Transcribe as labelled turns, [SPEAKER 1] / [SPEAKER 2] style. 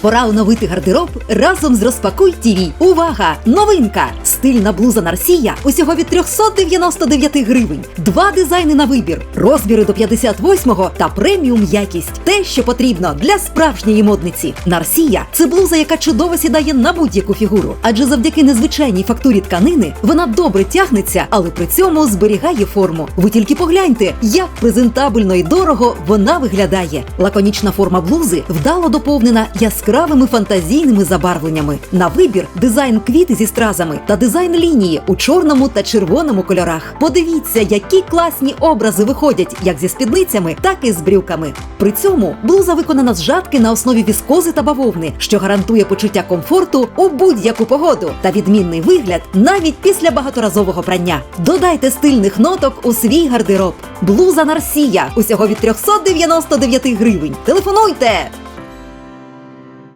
[SPEAKER 1] Пора оновити гардероб разом з Розпакуй ТІВІ. Увага! Новинка! Стильна блуза Нарсія усього від 399 гривень. Два дизайни на вибір, розміри до 58-го та преміум якість. Те, що потрібно для справжньої модниці. Нарсія це блуза, яка чудово сідає на будь-яку фігуру, адже завдяки незвичайній фактурі тканини вона добре тягнеться, але при цьому зберігає форму. Ви тільки погляньте, як презентабельно і дорого вона виглядає. Лаконічна форма блузи вдало доповнена яскравими фантазійними забарвленнями. На вибір дизайн квіти зі стразами та дизайн лінії у чорному та червоному кольорах. Подивіться, які класні образи виходять як зі спідницями, так і з брюками. При цьому блуза виконана з жатки на основі віскози та бавовни, що гарантує почуття комфорту у будь-яку погоду та відмінний вигляд навіть після багаторазового прання. Додайте стильних ноток у свій гардероб. Блуза Нарсія усього від 399 гривень. Телефонуйте!